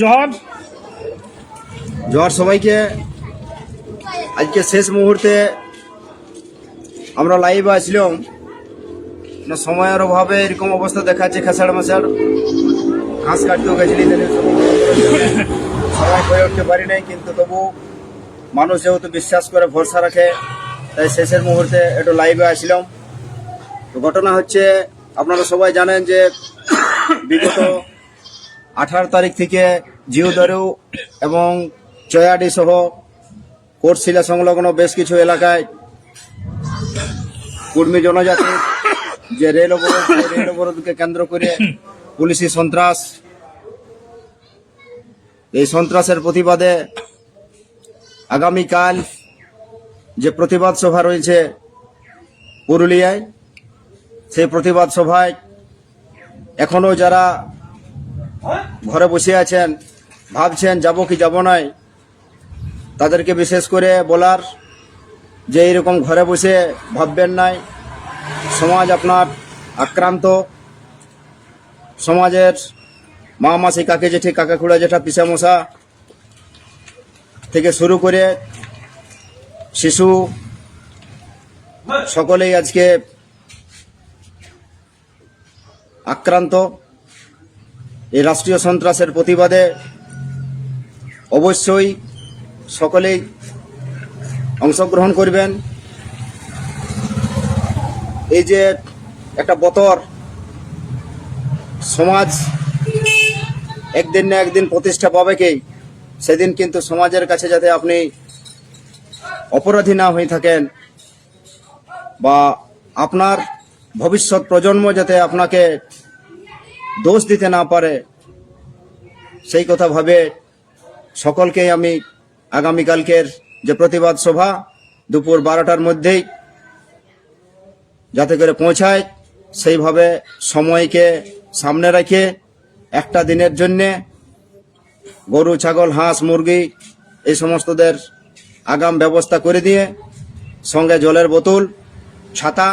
জহর। জোয়ার সবাইকে আজকে শেষ মুহূর্তে আমরা লাইভে আসলাম। না সময়ের অভাবে এরকম অবস্থা দেখাচ্ছে খেসাড় মেসাড় ঘাস কাটতেও গেছিলি সবাই করে উঠতে পারি নাই, কিন্তু তবু মানুষ যেহেতু বিশ্বাস করে, ভরসা রাখে, তাই শেষের মুহূর্তে একটু লাইভে আসলাম। তো ঘটনা হচ্ছে, আপনারা সবাই জানেন যে বিগত আঠারো তারিখ থেকে জিওদারু এবং চয়াডি সহ কোটশিলা সংলগ্ন বেশ কিছু এলাকায় কুর্মী জনজাতির যে রেল অবরোধ রেল অবরোধকে কেন্দ্র করে পুলিশি সন্ত্রাস, এই সন্ত্রাসের প্রতিবাদে আগামীকাল যে প্রতিবাদ সভা রয়েছে পুরুলিয়ায়, সেই প্রতিবাদ সভায় এখনও যারা ঘরে বসে আছেন, ভাবছেন, যাব কি যাব নাই। তাদেরকে বিশেষ করে বলার যে এরকম ঘরে বসে ভাববেন নাই। সমাজ আপনার আক্রান্ত। সমাজের মা মাসি, কাকে জেঠি, কাকা খুড়া, জেঠা, পিসা মশা থেকে শুরু করে শিশু সকলেই আজকে আক্রান্ত। এই রাষ্ট্রীয় সন্ত্রাসের প্রতিবাদে অবশ্যই সকলেই অংশগ্রহণ করবেন। এই যে একটা বতর সমাজ একদিন না একদিন প্রতিষ্ঠা পাবে কি? সেদিন কিন্তু সমাজের কাছে যাতে আপনি অপরাধী না হয়ে থাকেন বা আপনার ভবিষ্যৎ প্রজন্ম যাতে আপনাকে দোষ দিতে না পারে, সেই কথা ভাবে সকলকেই আমি আগামীকালকের যে প্রতিবাদ সভা দুপুর বারোটার মধ্যেই যাতে করে পৌঁছায়, সেইভাবে সময়কে সামনে রেখে একটা দিনের জন্যে গরু, ছাগল, হাঁস, মুরগি এই সমস্তদের আগাম ব্যবস্থা করে দিয়ে সঙ্গে জলের বোতল, ছাতা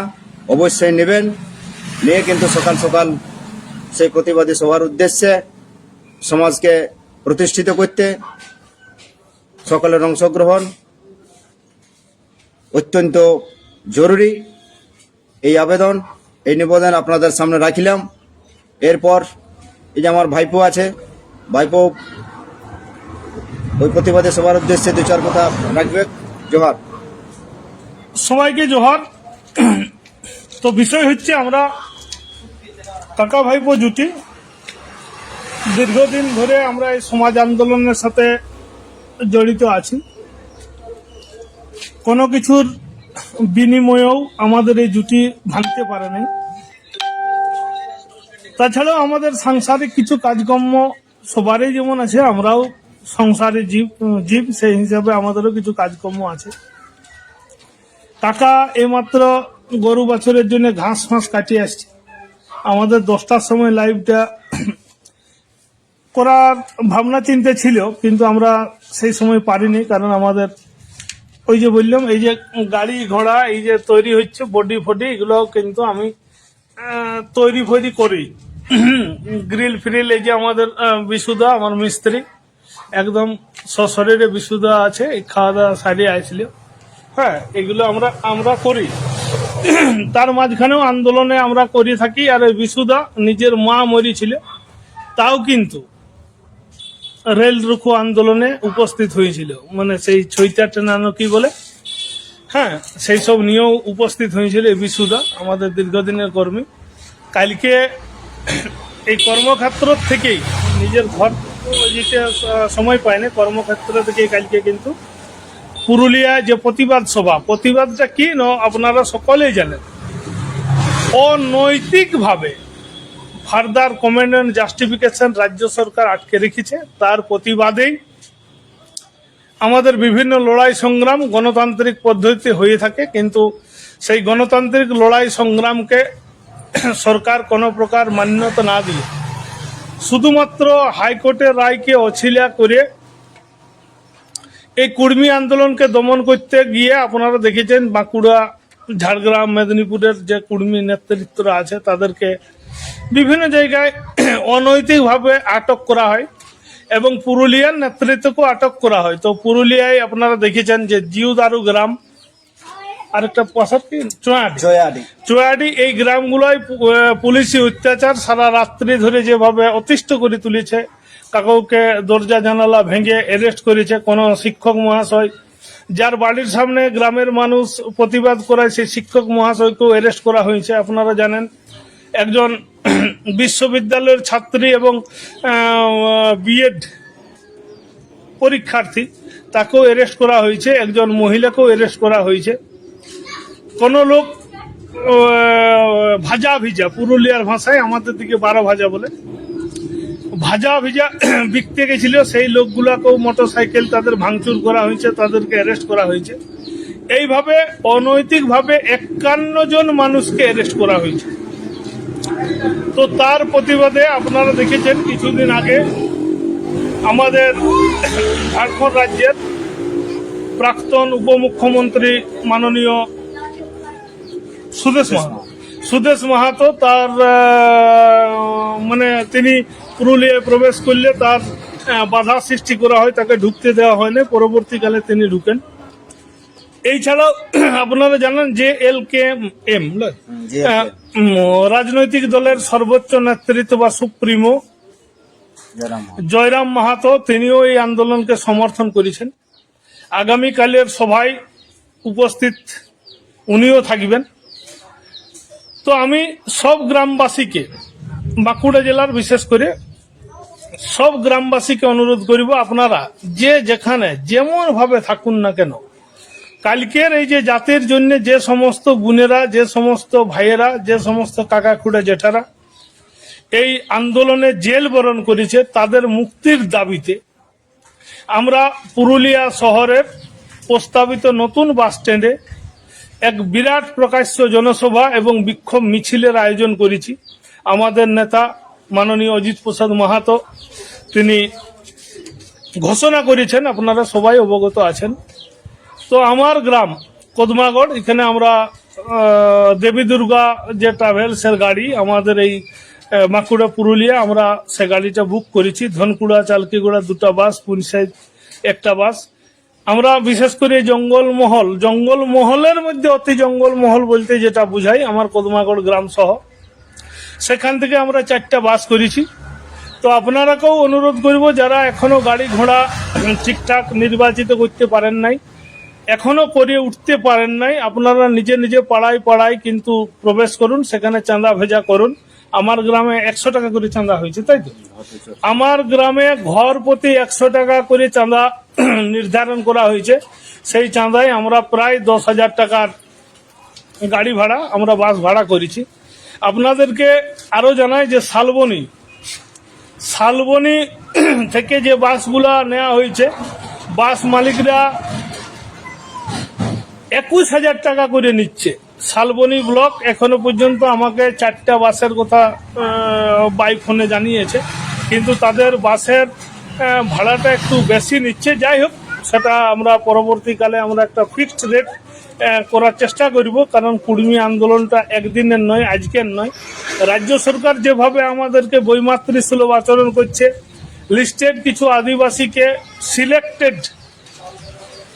অবশ্যই নেবেন। নিয়ে কিন্তু সকাল সকাল সেই প্রতিবাদী সভার উদ্দেশ্যে সমাজকে প্রতিষ্ঠিত করতে সকলের অংশগ্রহণ অত্যন্ত জরুরি। এই আবেদন, এই নিবেদন আপনাদের সামনে রাখিলাম। এরপর এই যে আমার ভাইপো আছে, ভাইপো, ওই প্রতিবাদী সভার উদ্দেশ্যে দু চার কথা রাখবে। জোহার। সবাইকে জোহর। তো বিষয় হচ্ছে আমরা কাকা ভাইপো জুটি। দীর্ঘদিন ধরে আমরা এই সমাজ আন্দোলনের সাথে জড়িত আছি। কোনো কিছুর বিনিময়েও আমাদের এই জুটি ভাঙতে পারে নাই। তাছাড়াও আমাদের সাংসারিক কিছু কাজকর্ম সবারই যেমন আছে, আমরাও সংসারে জীব জীব, সেই হিসাবে আমাদেরও কিছু কাজকর্ম আছে। কাকা এইমাত্র গরু বাছরের জন্য ঘাস ফাঁস কাটিয়ে আসছে। আমাদের দশটার সময় লাইভটা করার ভাবনা চিন্তা ছিল, কিন্তু আমরা সেই সময় পারিনি, কারণ আমাদের ওই যে বললাম, এই যে গাড়ি ঘোড়া, এই যে তৈরি হচ্ছে বডি ফডি, এগুলো কিন্তু আমি তৈরি ফৈরি করি। গ্রিল ফ্রিল, এই যে আমাদের বিশুদা, আমার মিস্ত্রি, একদম সশরীরে বিশুদা আছে খাওয়া দাওয়া সারিয়ে আসছিল হ্যাঁ এগুলো আমরা আমরা করি। তার মাঝখানেও আন্দোলনে আমরা করে থাকি, আর বিশুদা নিজের মা মরিছিল তাও কিন্তু রেল রুখো আন্দোলনে উপস্থিত হয়েছিল। মানে সেই ছইটা টেনানো কি বলে? হ্যাঁ সেই সব নিয়েও উপস্থিত হয়েছিল এই বিশুদা, আমাদের দীর্ঘদিনের কর্মী। কালকে এই কর্মক্ষেত্র থেকেই নিজের ঘর যেতে সময় পায়নি, কর্মক্ষেত্র থেকে কালকে কিন্তু পুরুলিয়া যে প্রতিবাদ সভা, প্রতিবাদটা কি ন, আপনারা সকলেই জানেন। অনৈতিকভাবে ফার্দার কমেন্ট অ্যান্ড জাস্টিফিকেশন রাজ্য সরকার আটকে রেখেছে। তার প্রতিবাদেই আমাদের বিভিন্ন লড়াই সংগ্রাম গণতান্ত্রিক পদ্ধতিতে হয়ে থাকে, কিন্তু সেই গণতান্ত্রিক লড়াই সংগ্রামকে সরকার কোনো প্রকার মান্যতা না দিয়ে শুধুমাত্র হাইকোর্টের রায়কে অছিলা করে এই কুর্মী আন্দোলনকে দমন করতে গিয়ে আপনারা দেখেছেন বাঁকুড়া ঝাড়গ্রাম মেদিনীপুরের যে কুর্মী নেতৃত্বরা আছে তাদেরকে বিভিন্ন জায়গায় অনৈতিকভাবে আটক করা হয় এবং পুরুলিয়ার নেতৃত্বকেও আটক করা হয়। তো পুরুলিয়ায় আপনারা দেখেছেন যে জিউদারু গ্রাম আরেকটা প্রসাদ কি? চুয়াডি। চুয়াডি। এই গ্রামগুলোয় পুলিশি অত্যাচার সারা রাত্রি ধরে যেভাবে অতিষ্ঠ করে তুলেছে কাকুকে দরজা জানালা ভেঙে অ্যারেস্ট করেছে কোন শিক্ষক মহাশয়। যার বাড়ির সামনে গ্রামের মানুষ প্রতিবাদ করায় সেই শিক্ষক মহাশয়কেও অ্যারেস্ট করা হয়েছে, আপনারা জানেন। একজন বিশ্ববিদ্যালয়ের ছাত্রী এবং বিএড পরীক্ষার্থী, তাকেও অ্যারেস্ট করা হয়েছে, একজন মহিলাকেও অ্যারেস্ট করা হয়েছে। কোন লোক ভাজা ভিজা, পুরুলিয়ার ভাষায় আমাদের দিকে বারো ভাজা বলে। ভাজা ভিজা বিকতে গেছিল, সেই লোকগুলাকেও মোটর সাইকেল তাদের ভাঙচুর করা হয়েছে, তাদেরকে অ্যারেস্ট করা হয়েছে। এইভাবে অনৈতিকভাবে একান্ন জন মানুষকে অ্যারেস্ট করা হয়েছে। তো তার প্রতিবাদে আপনারা দেখেছেন, কিছুদিন আগে আমাদের ঝাড়খণ্ড রাজ্যের প্রাক্তন উপমুখ্যমন্ত্রী মাননীয় সুদেশ মাহাতো সুদেশ মাহাতো তার মানে তিনি পুরুলিয়ায় প্রবেশ করলে তার বাধা সৃষ্টি করা হয় তাকে ঢুকতে দেওয়া হয়নি পরবর্তীকালে তিনি ঢুকেন। এই ছাড়াও আপনারা জানেন যে এল কে এম রাজনৈতিক দলের সর্বোচ্চ নেতৃত্ব বা সুপ্রিমো জয়রাম মাহাতো তিনিও এই আন্দোলনকে সমর্থন করেছেন। আগামীকালের সভায় উপস্থিত উনিও থাকবেন। তো আমি সব গ্রামবাসীকে বাঁকুড়া জেলার বিশেষ করে সব গ্রামবাসীকে অনুরোধ করিব আপনারা যে যেখানে যেমন ভাবে থাকুন না কেন, কালকের এই যে জাতির জন্য যে সমস্ত বোনেরা যে সমস্ত ভাইয়েরা, যে সমস্ত কাকা খুড়া জেঠারা এই আন্দোলনে জেল বরণ করেছে, তাদের মুক্তির দাবিতে আমরা পুরুলিয়া শহরের প্রস্তাবিত নতুন বাস স্ট্যান্ডে এক বিরাট প্রকাশ্য জনসভা এবং বিক্ষোভ মিছিলের আয়োজন করেছি। আমাদের নেতা মাননীয় অজিত প্রসাদ মাহাতো, তিনি ঘোষণা করেছেন, আপনারা সবাই অবগত আছেন। তো আমার গ্রাম, কদমাগড়, এখানে আমরা দেবী দুর্গা যে ট্রাভেলসের গাড়ি, আমাদের এই মাকুড়া পুরুলিয়া, আমরা সে গাড়িটা বুক করেছি। ধনকুড়া, চালকিগুড়া দুটো বাস পুনসাইড একটা বাস। আমরা বিশেষ করে জঙ্গলমহল জঙ্গলমহলের মধ্যে অতি জঙ্গলমহল বলতে যেটা বুঝাই, আমার কদমাগড় গ্রাম সহ। সেখান থেকে আমরা চারটা বাস করেছি। তো আপনারাকেও অনুরোধ করব, যারা এখনও গাড়ি ঘোড়া ঠিকঠাক নির্বাচিত করতে পারেন নাই, এখনও করে উঠতে পারেন নাই, আপনারা নিজে নিজে পাড়ায় পাড়ায় কিন্তু প্রবেশ করুন, সেখানে চাঁদা ভেজা করুন। আমার গ্রামে একশো টাকা করে চাঁদা হয়েছে, তাই তো? আমার গ্রামে ঘর প্রতি একশো টাকা করে চাঁদা নির্ধারণ করা হয়েছে। সেই চাঁদায় আমরা প্রায় দশ হাজার টাকার গাড়ি ভাড়া, আমরা বাস ভাড়া করেছি। আপনাদেরকে আরও জানাই যে শালবনী, শালবনি থেকে যে বাসগুলা নেওয়া হয়েছে, বাস মালিকরা একুশ হাজার টাকা করে নিচ্ছে। শালবনি ব্লক এখনও পর্যন্ত আমাকে চারটা বাসের কথা বাই ফোনে জানিয়েছে। কিন্তু তাদের বাসের ভাড়াটা একটু বেশি নিচ্ছে। যাই হোক, সেটা আমরা পরবর্তীকালে আমরা একটা ফিক্সড রেট করার চেষ্টা করব, কারণ কুর্মী আন্দোলনটা একদিনের নয়, আজকের নয়। রাজ্য সরকার যেভাবে আমাদেরকে বৈমাতৃ সুলভ আচরণ করছে লিস্টেড কিছু আদিবাসীকে সিলেক্টেড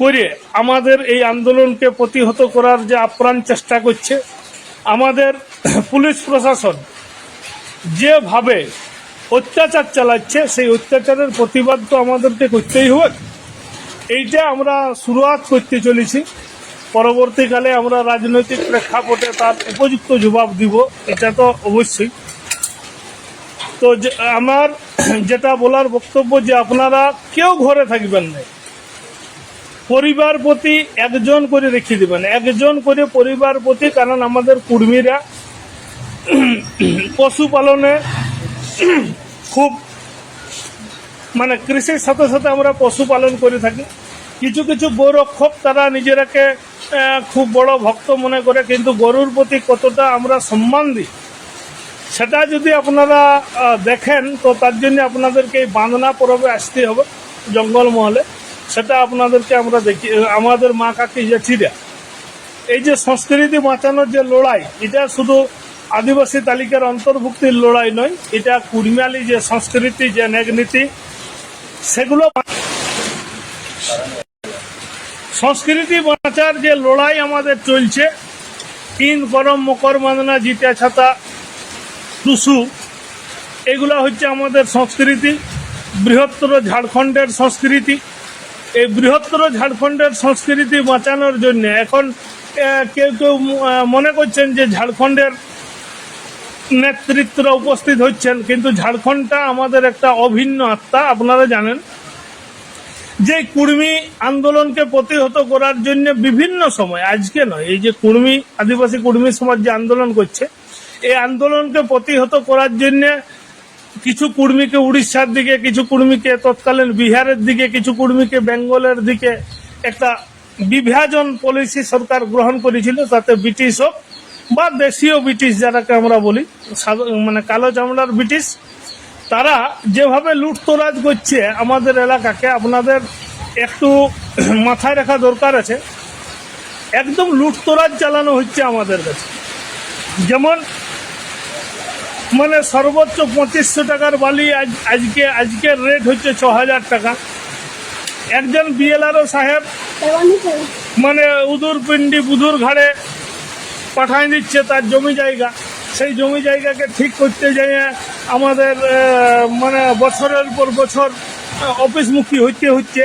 করে আমাদের এই আন্দোলনকে প্রতিহত করার যে আপ্রাণ চেষ্টা করছে, আমাদের পুলিশ প্রশাসন যেভাবে অত্যাচার চালাচ্ছে, সেই অত্যাচারের প্রতিবাদ তো আমাদেরকে করতেই হবে। এইটা আমরা শুরুয়াত করতে চলেছি। পরবর্তীকালে আমরা রাজনৈতিক প্রেক্ষাপটে তার উপযুক্ত জবাব দিব, এটা তো অবশ্যই। তো আমার যেটা বলার বক্তব্য যে আপনারা কেউ ঘরে থাকবেন না। পরিবার প্রতি একজন করে রেখে দিবেন। একজন করে পরিবার প্রতি, কারণ আমাদের কুর্মীরা পশুপালনে খুব মানে কৃষির সাথে সাথে আমরা পশুপালন করে থাকি। কিছু কিছু গোরক্ষক তারা নিজেরাকে খুব বড় ভক্ত মনে করে, কিন্তু গরুর প্রতি কতটা আমরা সম্মান দিই সেটা যদি আপনারা দেখেন, তো তার জন্য আপনাদেরকে এই বাঁধনা পরবে আসতে হবে জঙ্গলমহলে সেটা আপনাদেরকে আমরা দেখি আমাদের মা কাকি জেঠিরা এই যে সংস্কৃতি বাঁচানোর যে লড়াই, এটা শুধু আদিবাসী তালিকার অন্তর্ভুক্তির লড়াই নয়, এটা কুড়মালি যে সংস্কৃতি, যে ন্যাগনীতি সেগুলো সংস্কৃতি বাঁচার যে লড়াই আমাদের চলছে, তিন করম মকর মাদনা জিতে ছাতা, টুসু, এগুলো হচ্ছে আমাদের সংস্কৃতি। বৃহত্তর ঝাড়খণ্ডের সংস্কৃতি। এই বৃহত্তর ঝাড়খণ্ডের সংস্কৃতি বাঁচানোর জন্য এখন কেউ কেউ মনে করছেন যে ঝাড়খণ্ডের নেতৃত্বরা উপস্থিত হচ্ছেন, কিন্তু ঝাড়খণ্ডটা আমাদের একটা অভিন্ন আত্মা, আপনারা জানেন। যে কুর্মী আন্দোলনকে প্রতিহত করার জন্য বিভিন্ন সময়, আজকে নয়, এই যে কুর্মী, আদিবাসী কুর্মী সমাজ যে আন্দোলন করছে, এই আন্দোলনকে প্রতিহত করার জন্য কিছু কুর্মীকে উড়িষ্যার দিকে, কিছু কুর্মীকে তৎকালীন বিহারের দিকে, কিছু কুর্মীকে বেঙ্গলের দিকে একটা বিভাজন পলিসি সরকার গ্রহণ করেছিল, তাতে ব্রিটিশ হোক বা দেশীয় ব্রিটিশ যারাকে আমরা বলি মানে কালো চামড়ার ব্রিটিশ তারা যেভাবে লুটতরাজ করছে আমাদের এলাকাকে, আপনাদের একটু মাথায় রাখা দরকার আছে। একদম লুটতরাজ চালানো হচ্ছে আমাদের কাছে। যেমন মানে সর্বোচ্চ পঁচিশশো টাকার বালি আজ, আজকে, আজকের রেট হচ্ছে ছ হাজার টাকা। একজন বিএলআরও সাহেব মানে উদুর পিন্ডি বুধুর ঘাড়ে পাঠায় দিচ্ছে তার জমি জায়গা। সেই জমি জায়গাকে ঠিক করতে যেয়ে আমাদের মানে বছরের পর বছর অফিসমুখী হইতে হচ্ছে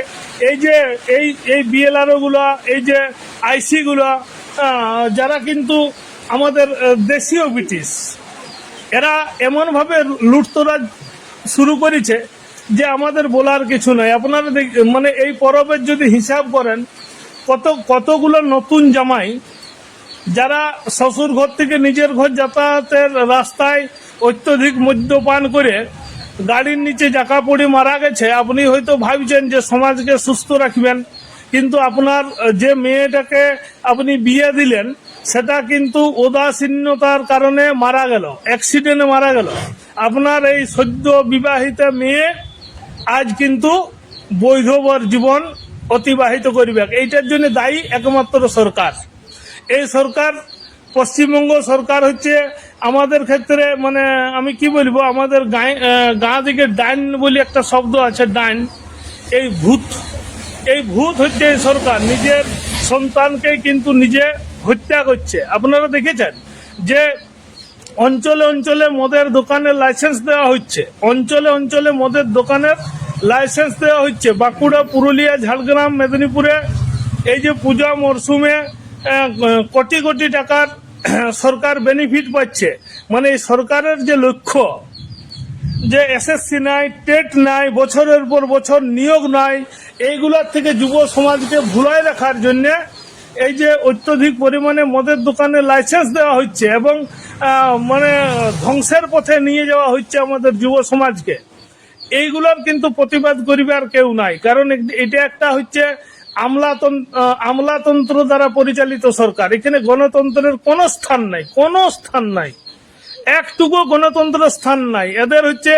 এই যে, এই এই বিএলআরওগুলো এই যে আইসিগুলো যারা কিন্তু আমাদের দেশীয় ব্রিটিশ, এরা এমনভাবে লুটতরাজ শুরু করেছে যে আমাদের বলার কিছু নাই। আপনারা মানে এই পরবের যদি হিসাব করেন, কত, কতগুলো নতুন জামাই যারা শ্বশুর ঘর থেকে নিজের ঘর যাতায়াতের রাস্তায় অত্যধিক মদ্যপান করে গাড়ির নিচে জাকা পড়ে মারা গেছে, আপনি হয়তো ভাবছেন যে সমাজকে সুস্থ রাখবেন, কিন্তু আপনার যে মেয়েটাকে আপনি বিয়ে দিলেন, সেটা কিন্তু উদাসীনতার কারণে মারা গেল অ্যাক্সিডেন্টে মারা গেল। আপনার এই সদ্য বিবাহিতা মেয়ে আজ কিন্তু বৈধবর জীবন অতিবাহিত করবে। এইটার জন্য দায়ী একমাত্র সরকার। এই সরকার, পশ্চিমবঙ্গ সরকার হচ্ছে আমাদের ক্ষেত্রে মানে আমি কি বলব, আমাদের গাঁ- দিকে ডাইন বলে একটা শব্দ আছে ডাইন এই ভূত এই ভূত হচ্ছে এই সরকার। নিজের সন্তানকে কিন্তু নিজে হত্যা করছে। আপনারা দেখেছেন যে অঞ্চলে অঞ্চলে মদের দোকানের লাইসেন্স দেওয়া হচ্ছে। অঞ্চলে অঞ্চলে মদের দোকানের লাইসেন্স দেওয়া হচ্ছে। বাঁকুড়া, পুরুলিয়া, ঝাড়গ্রাম, মেদিনীপুরে এই যে পূজা মরশুমে কোটি কোটি টাকার সরকার বেনিফিট পাচ্ছে। মানে এই সরকারের যে লক্ষ্য, যে এসএসসি নাই, টেট নাই, বছরের পর বছর নিয়োগ নাই, এইগুলোর থেকে যুব সমাজকে ভুলায় রাখার জন্য এই যে অত্যধিক পরিমাণে মদের দোকানে লাইসেন্স দেওয়া হচ্ছে এবং মানে ধ্বংসের পথে নিয়ে যাওয়া হচ্ছে আমাদের যুব সমাজকে। এইগুলোর কিন্তু প্রতিবাদ করিবার কেউ নাই। কারণ এটা একটা হচ্ছে আমলাতন্ত্র দ্বারা পরিচালিত সরকার। এখানে গণতন্ত্রের কোনো স্থান নাই, কোনো স্থান নাই। একটুকু গণতন্ত্র স্থান নাই। এদের হচ্ছে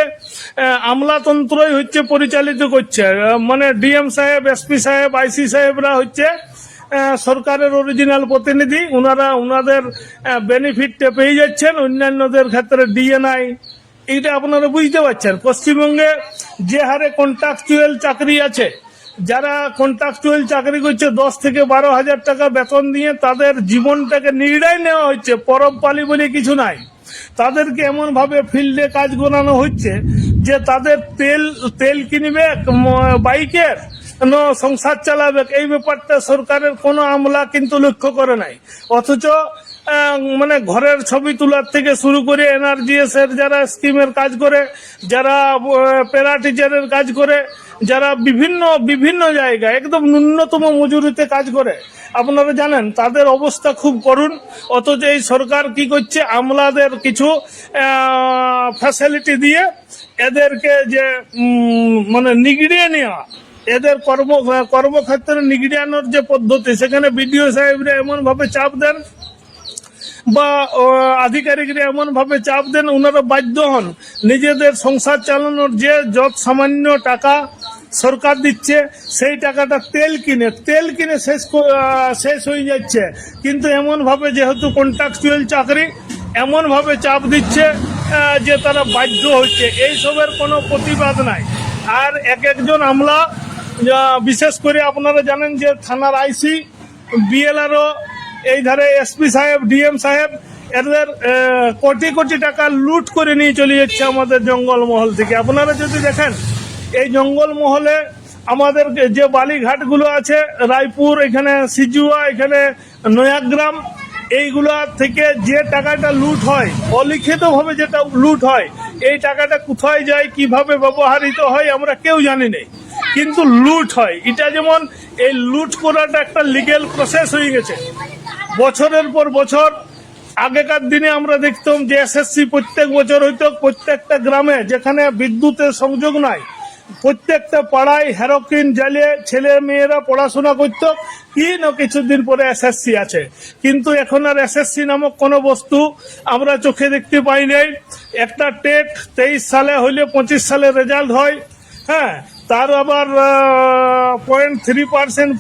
আমলাতন্ত্রই হচ্ছে পরিচালিত করছে। মানে ডিএম সাহেব, এসপি সাহেব, আইসি সাহেবরা হচ্ছে সরকারের অরিজিনাল প্রতিনিধি। ওনারা ওনাদের বেনিফিটটা পেয়ে যাচ্ছেন। অন্যান্যদের ক্ষেত্রে ডিএ নাই এইটা আপনারা বুঝতে পারছেন। পশ্চিমবঙ্গে যে হারে কন্ট্রাকচুয়াল চাকরি আছে যারা কন্ট্রাকচুয়াল চাকরি করছে, দশ থেকে বারো হাজার টাকা বেতন দিয়ে তাদের জীবনটাকে নির্ণয় নেওয়া হচ্ছে পরব পালি বলে কিছু নাই। তাদেরকে এমন ভাবে ফিল্ডে কাজ করানো হচ্ছে যে তাদের তেল তেল কিনবে বাইকের সংসার চালাবে। এই ব্যাপারটা সরকারের কোনো আমলা কিন্তু লক্ষ্য করে নাই। অথচ মানে ঘরের ছবি তোলার থেকে শুরু করে এনআরজিএস এর যারা স্কিমের কাজ করে, যারা প্যারা টিচারের কাজ করে যারা বিভিন্ন বিভিন্ন জায়গায়, একদম ন্যূনতম মজুরিতে কাজ করে, আপনারা জানেন, তাদের অবস্থা খুব করুণ, অথচ এই সরকার কি করছে, আমলাদের কিছু ফ্যাসিলিটি দিয়ে এদেরকে যে মানে নিগড়িয়ে নেওয়া, এদের কর্ম, কর্মক্ষেত্রে নিগড়িয়ানোর যে পদ্ধতি, সেখানে বিডিও সাহেবরা এমন ভাবে চাপ দেন, বা আধিকারিকরা এমন ভাবে চাপ দেন, ওনারা বাধ্য হন, নিজেদের সংসার চালানোর যে যত সামান্য টাকা সরকার দিচ্ছে, সেই টাকাটা তেল কিনে তেল কিনে শেষ শেষ হয়ে যাচ্ছে। কিন্তু এমনভাবে যেহেতু কন্ট্রাকচুয়াল চাকরি, এমনভাবে চাপ দিচ্ছে যে তারা বাধ্য হচ্ছে। এইসবের কোনো প্রতিবাদ নাই। আর এক একজন আমলা বিশেষ করে আপনারা জানেন যে থানার আইসি, বিএলআরও, এই ধারে এসপি সাহেব, ডিএম সাহেব, এদের কোটি কোটি টাকা লুট করে নিয়ে চলে যাচ্ছে আমাদের জঙ্গলমহল থেকে। আপনারা যদি দেখেন এই জঙ্গলমহলে আমাদের যে বালিঘাটগুলো আছে, রায়পুর, এখানে সিজুয়া, এখানে নয়াগ্রাম, এইগুলা থেকে যে টাকাটা লুট হয়, অলিখিতভাবে যেটা লুট হয়, এই টাকাটা কোথায় যায়, কীভাবে ব্যবহারিত হয়, আমরা কেউ জানি না। কিন্তু লুট হয়। এটা যেমন এই লুট করাটা একটা লিগেল প্রসেস হয়ে গেছে। বছরের পর বছর, আগেকার দিনে আমরা দেখতাম যে এসএসসি প্রত্যেক বছর হইতো, প্রত্যেকটা গ্রামে যেখানে বিদ্যুতের সংযোগ নাই প্রত্যেকটা পাড়ায় হেরোকিন জ্বালিয়ে ছেলে মেয়েরা পড়াশোনা করত। কি না কিছুদিন পরে এসএসসি আছে। কিন্তু এখন আর এসএসসি নামক কোনো বস্তু আমরা চোখে দেখতে পাই নাই। একটা টেট তেইশ সালে হইলে পঁচিশ সালে রেজাল্ট হয়। হ্যাঁ তার আবার পয়েন্ট থ্রি পার্সেন্ট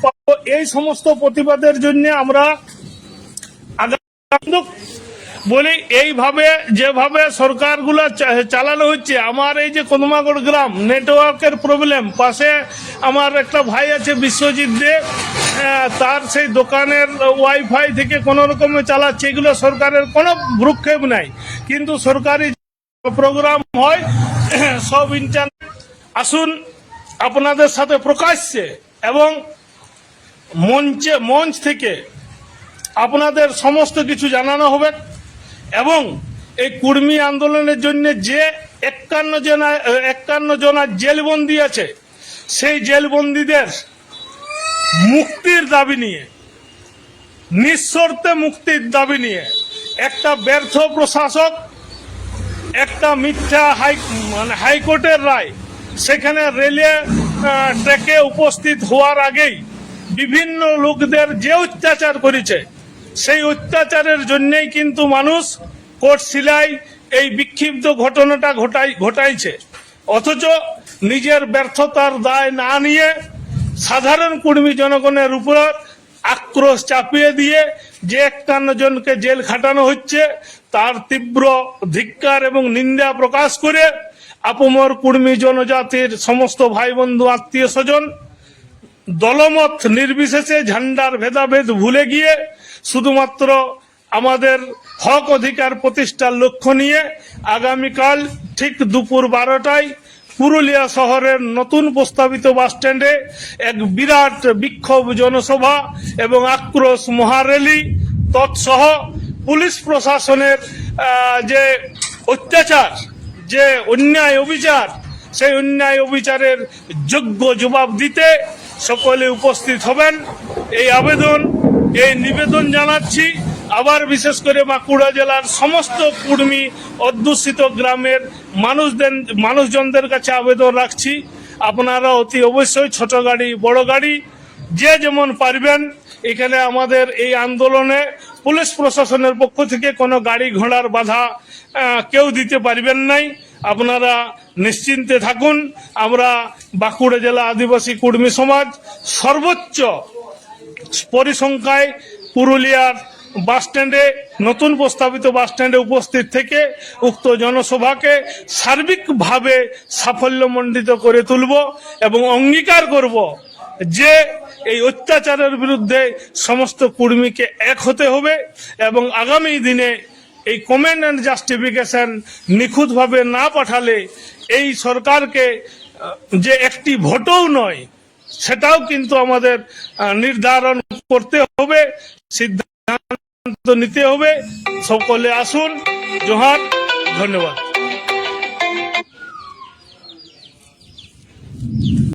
এই সমস্ত প্রতিবাদের জন্য আমরা কিন্তু বলি, এইভাবে যেভাবে সরকারগুলো চালানো হচ্ছে, আমার এই যে কদমাগড় গ্রাম, নেটওয়ার্কের প্রবলেম পাশে আমার একটা ভাই আছে বিশ্বজিৎ দে তার সেই দোকানের ওয়াইফাই থেকে কোনো রকমে চালাচ্ছে, এগুলো সরকারের কোনো ভ্রুক্ষেপ নাই। কিন্তু সরকারি প্রোগ্রাম হয়, সব ইন্টারনেট আসুন, আপনাদের সাথে প্রকাশ্যে এবং মঞ্চে, মঞ্চ থেকে আপনাদের সমস্ত কিছু জানানো হবে। এবং এই কুর্মী আন্দোলনের জন্য যে একান্ন জনা একান্ন জনা জেলবন্দি আছে, সেই জেলবন্দীদের মুক্তির দাবি নিয়ে, নিঃশর্তে মুক্তির দাবি নিয়ে একটা ব্যর্থ প্রশাসক, একটা মিথ্যা হাই মানে হাইকোর্টের রায়, সেখানে রেলে ট্র্যাকে উপস্থিত হওয়ার আগেই বিভিন্ন লোকদের যে অত্যাচার করেছে সেই অত্যাচারের জন্যই কিন্তু মানুষ কোর্ট সিলাই এই বিক্ষিপ্ত ঘটনাটা ঘটাই, ঘটাইছে। অথচ নিজের ব্যর্থতার দায় না নিয়ে সাধারণ কর্মী জনগণের উপর আক্রোশ চাপিয়ে দিয়ে যে একান্ন জনকে জেল খাটানো হচ্ছে, তার তীব্র ধিক্কার এবং নিন্দা প্রকাশ করে আপমর কুর্মী জনজাতির সমস্ত ভাই বন্ধু আত্মীয় স্বজন দলমত নির্বিশেষে ঝান্ডার ভেদাভেদ ভুলে গিয়ে শুধুমাত্র আমাদের হক অধিকার প্রতিষ্ঠার লক্ষ্য নিয়ে আগামীকাল ঠিক দুপুর বারোটায় পুরুলিয়া শহরের নতুন প্রস্তাবিত বাস স্ট্যান্ডে এক বিরাট বিক্ষোভ জনসভা এবং আক্রোশ মহারেলি তৎসহ পুলিশ প্রশাসনের যে অত্যাচার, যে অন্যায় অবিচার সেই অন্যায় অবিচারের যোগ্য জবাব দিতে সকলে উপস্থিত হবেন। এই আবেদন, এই নিবেদন জানাচ্ছি। আবার বিশেষ করে বাঁকুড়া জেলার সমস্ত কুর্মী অধ্যুষিত গ্রামের মানুষদের, মানুষজনদের কাছে আবেদন রাখছি। আপনারা অতি অবশ্যই ছোট গাড়ি, বড় গাড়ি, যে যেমন পারবেন। এখানে আমাদের এই আন্দোলনে পুলিশ প্রশাসনের পক্ষ থেকে কোনো গাড়ি ঘোড়ার বাধা কেউ দিতে পারবেন নাই। আপনারা নিশ্চিন্তে থাকুন। আমরা বাঁকুড়া জেলা আদিবাসী কুর্মী সমাজ সর্বোচ্চ পরিসংখ্যায় পুরুলিয়ার বাস স্ট্যান্ডে, নতুন প্রস্তাবিত বাস স্ট্যান্ডে উপস্থিত থেকে উক্ত জনসভাকে সার্বিকভাবে সাফল্যমণ্ডিত করে তুলব এবং অঙ্গীকার করব যে এই অত্যাচারের বিরুদ্ধে সমস্ত কর্মীকে এক হতে হবে এবং আগামী দিনে এই কমেন্ট অ্যান্ড জাস্টিফিকেশন নিখুঁতভাবে না পাঠালে এই সরকারকে যে একটি ভোটও নয়, সেটাও কিন্তু আমাদের নির্ধারণ করতে হবে, সিদ্ধান্ত নিতে হবে। সকলে আসুন। জোহার, ধন্যবাদ।